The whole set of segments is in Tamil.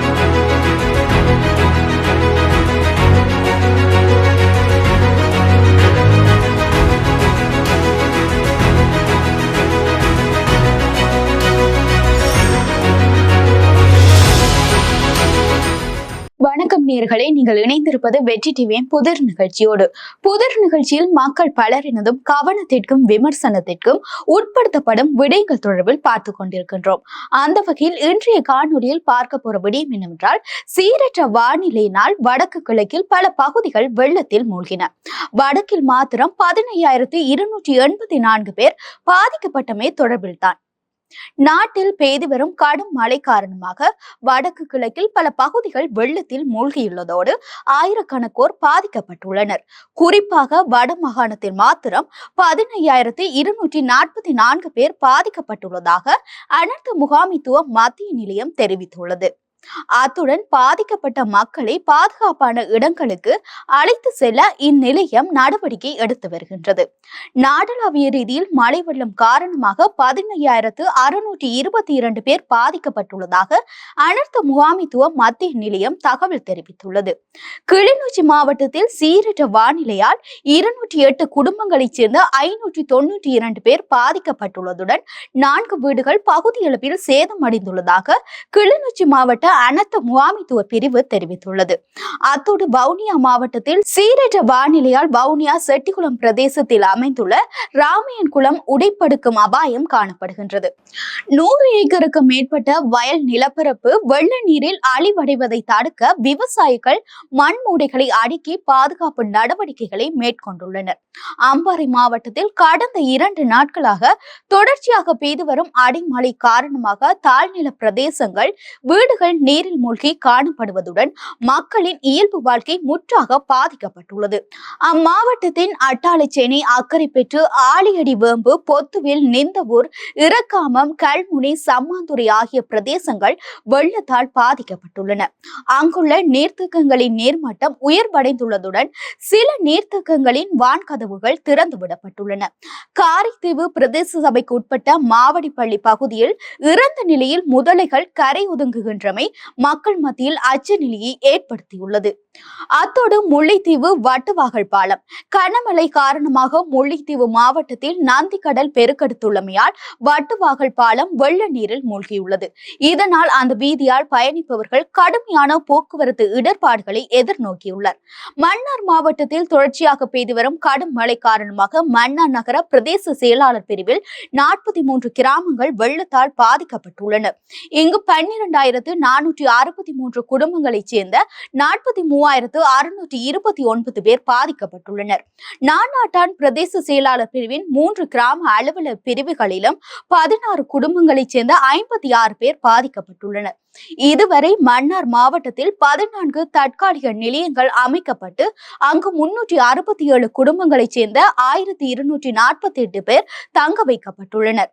Thank you. நேர்களை நீங்கள் இணைந்திருப்பது வெற்றி டிவியின் புதிர் நிகழ்ச்சியோடு. புதிர் நிகழ்ச்சியில் மக்கள் பலரினதும் கவனத்திற்கும் விமர்சனத்திற்கும் உட்படுத்தப்படும் விடயங்கள் தொடர்பில் பார்த்து கொண்டிருக்கின்றோம். அந்த வகையில் இன்றைய காணொலியில் பார்க்க போற விடயம் என்னவென்றால் சீரற்ற வானிலையினால் வடக்கு கிழக்கில் பல பகுதிகள் வெள்ளத்தில் மூழ்கின. வடக்கில் மாத்திரம் பதினையாயிரத்தி இருநூற்றி எண்பத்தி நான்கு பேர் பாதிக்கப்பட்டமே தொடர்பில் தான் நாட்டில் பெய்து வரும் கடும் மழை காரணமாக வடக்கு கிழக்கில் பல பகுதிகள் வெள்ளத்தில் மூழ்கியுள்ளதோடு ஆயிரக்கணக்கோர் பாதிக்கப்பட்டுள்ளனர். குறிப்பாக வட மாகாணத்தில் மாத்திரம் பதினையாயிரத்தி இருநூற்றி நாற்பத்தி நான்கு பேர் பாதிக்கப்பட்டுள்ளதாக அனர்த்த முகாமித்துவ மத்திய நிலையம் தெரிவித்துள்ளது. அத்துடன் பாதிக்கப்பட்ட மக்களை பாதுகாப்பான இடங்களுக்கு அழைத்து செல்ல இந்நிலையம் நடவடிக்கை எடுத்து வருகின்றது. நாடளாவிய ரீதியில் மழை வெள்ளம் காரணமாக பதினையாயிரத்து அறுநூற்றி இருபத்தி இரண்டு பேர் பாதிக்கப்பட்டுள்ளதாக அனர்த்த முகாமித்துவ மத்திய நிலையம் தகவல் தெரிவித்துள்ளது. கிளிநொச்சி மாவட்டத்தில் சீரற்ற வானிலையால் இருநூற்றி எட்டு குடும்பங்களைச் சேர்ந்த ஐநூற்றி தொன்னூற்றி இரண்டு பேர் பாதிக்கப்பட்டுள்ளதுடன் நான்கு வீடுகள் பகுதியளவில் சேதமடைந்துள்ளதாக கிளிநொச்சி மாவட்ட அனைத்து முகாமித்துவ பிரிவு தெரிவித்துள்ளது. அத்தோடு வவுனியா மாவட்டத்தில் சீரற்ற வானிலையால் வவுனியா செட்டிக்குளம் பிரதேசத்தில் அமைந்துள்ள ராமையன் குளம் உடைப்படுக்கும் அபாயம் காணப்படுகின்றது. நூறு ஏக்கருக்கு மேற்பட்ட வயல் நிலப்பரப்பு வெள்ள நீரில் அழிவடைவதை தடுக்க விவசாயிகள் மண் மூடைகளை அடுக்கி பாதுகாப்பு நடவடிக்கைகளை மேற்கொண்டுள்ளனர். அம்பாறை மாவட்டத்தில் கடந்த இரண்டு நாட்களாக தொடர்ச்சியாக பெய்து வரும் அடிமழை காரணமாக தாழ்நில பிரதேசங்கள் வீடுகள் நீரில் மூழ்கி காணப்படுவதுடன் மக்களின் இயல்பு வாழ்க்கை முற்றாக பாதிக்கப்பட்டுள்ளது. அம்மாவட்டத்தின் அட்டாளைச்சேனை அக்கறை பெற்று ஆலியடி வேம்பு பொத்துவில் நிந்தவூர் இறக்காமம் கல்முனை சம்மாந்துறை ஆகிய பிரதேசங்கள் வெள்ளத்தால் பாதிக்கப்பட்டுள்ளன. அங்குள்ள நீர்த்தக்கங்களின் நீர்மட்டம் உயர்வடைந்துள்ளதுடன் சில நீர்த்தக்கங்களின் வான்கதவுகள் திறந்துவிடப்பட்டுள்ளன. காரைத்தீவு பிரதேச சபைக்கு உட்பட்ட மாவடிப்பள்ளி பகுதியில் இறந்த நிலையில் முதலைகள் கரை ஒதுங்குகின்றமை மக்கள் மத்தியில் அச்ச நிலையை ஏற்படுத்தியுள்ளது. அத்தோடு முல்லைத்தீவு வட்டுவாகல் பாலம். கனமழை காரணமாக முல்லைத்தீவு மாவட்டத்தில் நந்திக்கடல் பெருக்கெடுத்துள்ளமையால் வட்டுவாகல் பாலம் வெள்ள நீரில் மூழ்கியுள்ளது. இதனால் அந்த வீதியால் பயணிப்பவர்கள் கடுமையான போக்குவரத்து இடர்பாடுகளை எதிர்நோக்கியுள்ளனர். மன்னார் மாவட்டத்தில் தொடர்ச்சியாக பெய்து வரும் கடும் மழை காரணமாக மன்னார் நகர பிரதேச செயலாளர் பிரிவில் நாற்பத்தி மூன்று கிராமங்கள் வெள்ளத்தால் பாதிக்கப்பட்டுள்ளன. இங்கு பன்னிரண்டாயிரத்து நானூற்றி அறுபத்தி மூன்று குடும்பங்களைச் சேர்ந்த நாற்பத்தி மூவாயிரத்து அறுநூற்றி இருபத்தி ஒன்பது பேர் பாதிக்கப்பட்டுள்ளனர். நானாட்டான் பிரதேச செயலாளர் பிரிவின் மூன்று கிராம அலுவலர் பிரிவுகளிலும் பதினாறு குடும்பங்களைச் சேர்ந்த ஐம்பத்தி ஆறு பேர் பாதிக்கப்பட்டுள்ளனர். இதுவரை மன்னார் மாவட்டத்தில் பதினான்கு தற்காலிக நிலையங்கள் அமைக்கப்பட்டு அங்கு முன்னூற்றி அறுபத்தி ஏழு குடும்பங்களைச் சேர்ந்த ஆயிரத்தி இருநூற்றி நாற்பத்தி எட்டு பேர் தங்க வைக்கப்பட்டுள்ளனர்.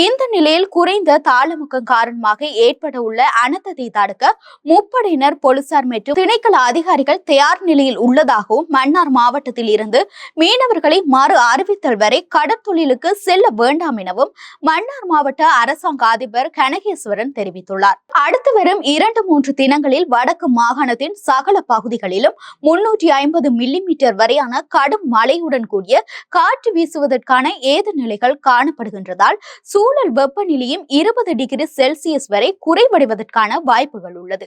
இந்த நிலையில் குறைந்த தாளமுக்கம் காரணமாக ஏற்பட உள்ள அனர்த்தத்தை தடுக்க முப்படையினர் போலீசார் மற்றும் திணைக்கள அதிகாரிகள் தயார் நிலையில் உள்ளதாகவும் மன்னார் மாவட்டத்தில் இருந்து மீனவர்களை மறு அறிவித்தல் வரை கடற்தொழிலுக்கு செல்ல வேண்டாம் எனவும் மன்னார் மாவட்ட அரசாங்க அதிபர் கனகேஸ்வரன் தெரிவித்துள்ளார். அடுத்து வரும் இரண்டு மூன்று தினங்களில் வடக்கு மாகாணத்தின் சகல பகுதிகளிலும் முன்னூற்றி ஐம்பது மில்லிமீட்டர் வரையான கடும் மழையுடன் கூடிய காற்று வீசுவதற்கான ஏது நிலைகள் காணப்படுகின்றதால் சூழல் வெப்பநிலையும் இருபது டிகிரி செல்சியஸ் வரை குறைவடைவதற்கான வாய்ப்புகள் உள்ளது.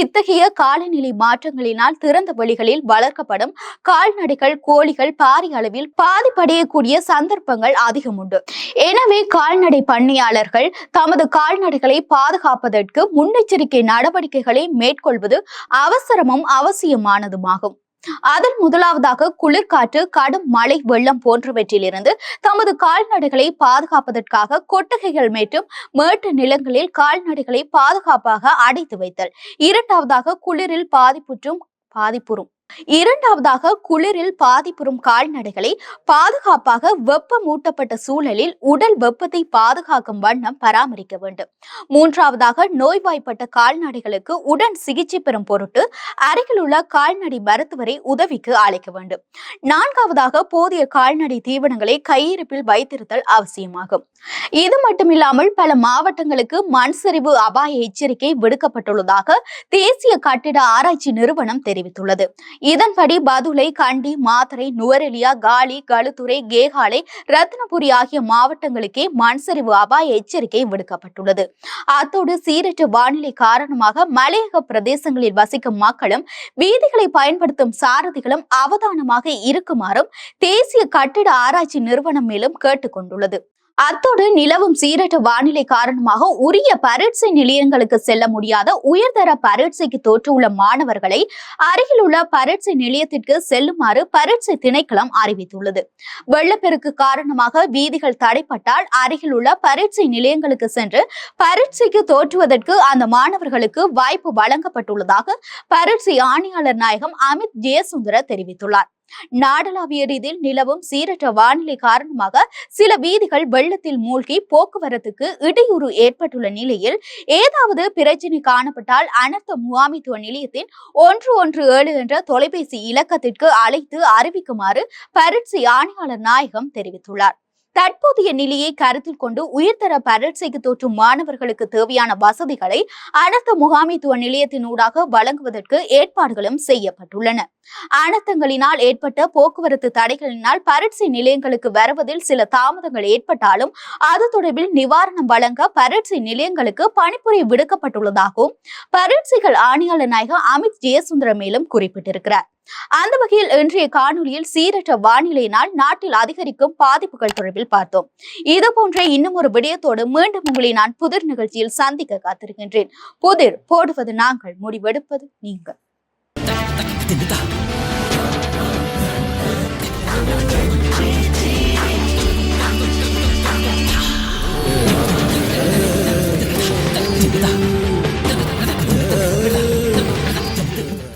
இத்தகைய காலநிலை மாற்றங்களினால் திறந்த வழிகளில் வளர்க்கப்படும் கால்நடைகள் கோழிகள் பாரிய அளவில் பாதிப்படையக்கூடிய சந்தர்ப்பங்கள் அதிகம் உண்டு. எனவே கால்நடை பண்ணையாளர்கள் தமது கால்நடைகளை பாதுகாப்பதற்கு முன்னெச்சரிக்கை நடவடிக்கைகளை மேற்கொள்வது அவசரமும் அவசியமானதுமாகும். அதன் முதலாவதாக குளிர்காற்று கடும் மழை வெள்ளம் போன்றவற்றிலிருந்து தமது கால்நடைகளை பாதுகாப்பதற்காக கொட்டகைகள் மேட்டும் மேட்டு நிலங்களில் கால்நடைகளை பாதுகாப்பாக அடைத்து வைத்தல். இரண்டாவதாக குளிரில் பாதிப்புற்றும் பாதிப்புறும். இரண்டாவதாக குளிரில் பாதிப்புறும் கால்நடைகளை பாதுகாப்பாக வெப்பமூட்டப்பட்ட சூழலில் உடல் வெப்பத்தை பாதுகாக்கும் வண்ணம் பராமரிக்க வேண்டும். மூன்றாவதாக நோய்வாய்ப்பட்ட கால்நடைகளுக்கு உடன் சிகிச்சை பெறும் பொருட்டு அருகில் உள்ள கால்நடை மருத்துவரை உதவிக்கு அழைக்க வேண்டும். நான்காவதாக போதிய கால்நடை தீவனங்களை கையிருப்பில் வைத்திருத்தல் அவசியமாகும். இது மட்டுமில்லாமல் பல மாவட்டங்களுக்கு மண் சரிவு அபாய எச்சரிக்கை விடுக்கப்பட்டுள்ளதாக தேசிய கட்டிட ஆராய்ச்சி நிறுவனம் தெரிவித்துள்ளது. இதன்படி பதுளை கண்டி மாத்தரை நுவரெலியா காலி களுத்துறை கேகாலை ரத்னபுரி ஆகிய மாவட்டங்களுக்கே மண்சரிவு அபாய எச்சரிக்கை விடுக்கப்பட்டுள்ளது. அத்தோடு சீரற்ற வானிலை காரணமாக மலையக பிரதேசங்களில் வசிக்கும் மக்களும் வீதிகளை பயன்படுத்தும் சாரதிகளும் அவதானமாக இருக்குமாறும் தேசிய கட்டிட ஆராய்ச்சி நிறுவனம் மேலும் கேட்டுக்கொண்டுள்ளது. அத்தோடு நிலவும் சீரற்ற வானிலை காரணமாக உரிய பரீட்சை நிலையங்களுக்கு செல்ல முடியாத உயர்தர பரீட்சைக்கு தோற்றுள்ள மாணவர்களை அருகில் உள்ள பரீட்சை நிலையத்திற்கு செல்லுமாறு பரீட்சை திணைக்களம் அறிவித்துள்ளது. வெள்ளப்பெருக்கு காரணமாக வீதிகள் தடைப்பட்டால் அருகில் உள்ள பரீட்சை நிலையங்களுக்கு சென்று பரீட்சைக்கு தோற்றுவதற்கு அந்த மாணவர்களுக்கு வாய்ப்பு வழங்கப்பட்டுள்ளதாக பரீட்சை ஆணையாளர் நாயகம் அமித் ஜெயசுந்தர தெரிவித்துள்ளார். நாடளாவிய ரீதியில் நிலவும் சீரற்ற வானிலை காரணமாக சில வீதிகள் வெள்ளத்தில் மூழ்கி போக்குவரத்துக்கு இடையூறு ஏற்பட்டுள்ள நிலையில் ஏதாவது பிரச்சினை காணப்பட்டால் அனர்த்த முகாமித்துவ நிலையத்தின் ஒன்று ஒன்று ஏழு என்ற தொலைபேசி இலக்கத்திற்கு அழைத்து அறிவிக்குமாறு பரீட்சை ஆணையாளர் நாயகம் தெரிவித்துள்ளார். தற்போதைய நிலையை கருத்தில் கொண்டு உயர்தர பரீட்சைக்கு தோற்றும் மாணவர்களுக்கு தேவையான வசதிகளை அனர்த்த முகாமைத்துவ நிலையத்தினூடாக வழங்குவதற்கு ஏற்பாடுகளும் செய்யப்பட்டுள்ளன. அனர்த்தங்களினால் ஏற்பட்ட போக்குவரத்து தடைகளினால் பரீட்சை நிலையங்களுக்கு வருவதில் சில தாமதங்கள் ஏற்பட்டாலும் அது தொடர்பில் நிவாரணம் வழங்க பரீட்சை நிலையங்களுக்கு பணிப்புரை விடுக்கப்பட்டுள்ளதாகவும் பரீட்சைகள் ஆணையாளர் நாயகம் அமித் ஜெயசுந்தரம் மேலும் குறிப்பிட்டிருக்கிறார். அந்த வகையில் இன்றைய காணொலியில் சீரற்ற வானிலையினால் நாட்டில் அதிகரிக்கும் பாதிப்புகள் தொடர்பில் பார்த்தோம். இது போன்ற இன்னும் ஒரு விடயத்தோடு மீண்டும் உங்களை நான் புதிர் நிகழ்ச்சியில் சந்திக்க காத்திருக்கின்றேன். புதிர் போடுவது நாங்கள் முடிவெடுப்பது நீங்கள்.